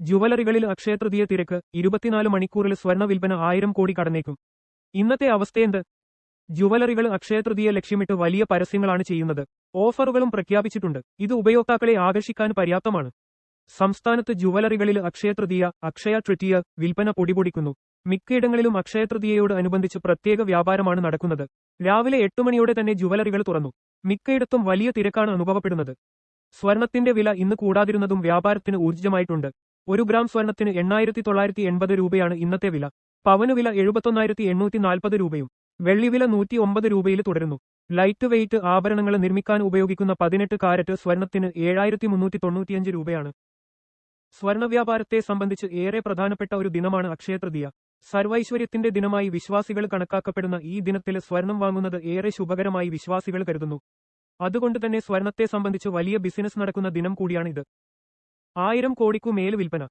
ജുവലറികളിൽ അക്ഷയതൃതീയ തിരക്ക് ഇരുപത്തിനാല് മണിക്കൂറിൽ സ്വർണ വിൽപ്പന ആയിരം കോടി കടന്നേക്കും. ഇന്നത്തെ അവസ്ഥയെന്ത് ജുവലറികൾ അക്ഷയതൃതീയ ലക്ഷ്യമിട്ട് വലിയ പരസ്യങ്ങളാണ് ചെയ്യുന്നത്. ഓഫറുകളും പ്രഖ്യാപിച്ചിട്ടുണ്ട്. ഇത് ഉപയോക്താക്കളെ ആകർഷിക്കാൻ പര്യാപ്തമാണ്. സംസ്ഥാനത്ത് ജുവലറികളിൽ അക്ഷയതൃതീയ അക്ഷയ ട്രിറ്റിയ വിൽപ്പന പൊടിപൊടിക്കുന്നു. മിക്കയിടങ്ങളിലും അക്ഷയതൃതീയയോട് അനുബന്ധിച്ച് പ്രത്യേക വ്യാപാരമാണ് നടക്കുന്നത്. രാവിലെ എട്ട് മണിയോടെ തന്നെ ജുവലറികൾ തുറന്നു. മിക്കയിടത്തും വലിയ തിരക്കാണ് അനുഭവപ്പെടുന്നത്. സ്വർണത്തിന്റെ വില ഇന്ന് കൂടാതിരുന്നതും വ്യാപാരത്തിന് ഊർജമായിട്ടുണ്ട്. ഒരു ഗ്രാം സ്വർണത്തിന് എണ്ണായിരത്തി തൊള്ളായിരത്തി എൺപത് രൂപയാണ് ഇന്നത്തെ വില. പവന് വില എഴുപത്തൊന്നായിരത്തി എണ്ണൂറ്റി നാൽപ്പത് രൂപയും വെള്ളിവില നൂറ്റി ഒമ്പത് രൂപയിൽ തുടരുന്നു. ലൈറ്റ് വെയിറ്റ് ആഭരണങ്ങൾ നിർമ്മിക്കാൻ ഉപയോഗിക്കുന്ന പതിനെട്ട് കാരറ്റ് സ്വർണത്തിന് ഏഴായിരത്തി മുന്നൂറ്റി തൊണ്ണൂറ്റിയഞ്ച് രൂപയാണ്. സ്വർണ വ്യാപാരത്തെ സംബന്ധിച്ച് ഏറെ പ്രധാനപ്പെട്ട ഒരു ദിനമാണ് അക്ഷയതൃതീയ. സർവൈശ്വര്യത്തിന്റെ ദിനമായി വിശ്വാസികൾ കണക്കാക്കപ്പെടുന്ന ഈ ദിനത്തിൽ സ്വർണം വാങ്ങുന്നത് ഏറെ ശുഭകരമായി വിശ്വാസികൾ കരുതുന്നു. അതുകൊണ്ട് തന്നെ സ്വർണത്തെ സംബന്ധിച്ച് വലിയ ബിസിനസ് നടക്കുന്ന ദിനം കൂടിയാണ് ഇത് ആയിരം കോടിക്കു മേൽ വിൽപ്പന.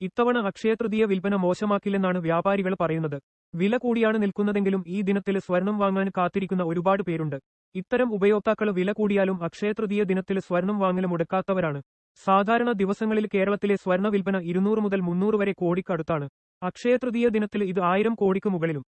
ഇത്തവണ അക്ഷയതൃതീയ വിൽപ്പന മോശമാക്കില്ലെന്നാണ് വ്യാപാരികൾ പറയുന്നത്. വില കൂടിയാണ് നിൽക്കുന്നതെങ്കിലും ഈ ദിനത്തിൽ സ്വർണം വാങ്ങാൻ കാത്തിരിക്കുന്ന ഒരുപാട് പേരുണ്ട്. ഇത്തരം ഉപയോക്താക്കൾ വില കൂടിയാലും അക്ഷയതൃതീയ ദിനത്തിൽ സ്വർണം വാങ്ങൽ മുടക്കാത്തവരാണ്. സാധാരണ ദിവസങ്ങളിൽ കേരളത്തിലെ സ്വർണ വിൽപ്പന ഇരുന്നൂറ് മുതൽ മുന്നൂറ് വരെ കോടിക്കടുത്താണ്. അക്ഷയതൃതീയ ദിനത്തിൽ ഇത് ആയിരം കോടിക്ക് മുകളിലും.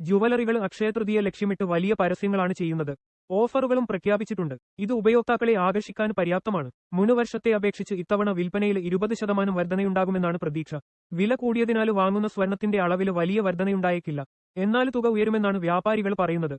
ജുവലറികൾ അക്ഷയതൃതീയ ലക്ഷ്യമിട്ട് വലിയ പരസ്യങ്ങളാണ് ചെയ്യുന്നത്. ഓഫറുകളും പ്രഖ്യാപിച്ചിട്ടുണ്ട്. ഇത് ഉപയോക്താക്കളെ ആകർഷിക്കാൻ പര്യാപ്തമാണ്. മുൻവർഷത്തെ അപേക്ഷിച്ച് ഇത്തവണ വിൽപ്പനയിൽ ഇരുപത് ശതമാനം വർധനയുണ്ടാകുമെന്നാണ് പ്രതീക്ഷ. വില കൂടിയതിനാൽ വാങ്ങുന്ന സ്വർണത്തിന്റെ അളവിൽ വലിയ വർധനയുണ്ടായേക്കില്ല. എന്നാൽ തുക ഉയരുമെന്നാണ് വ്യാപാരികൾ പറയുന്നത്.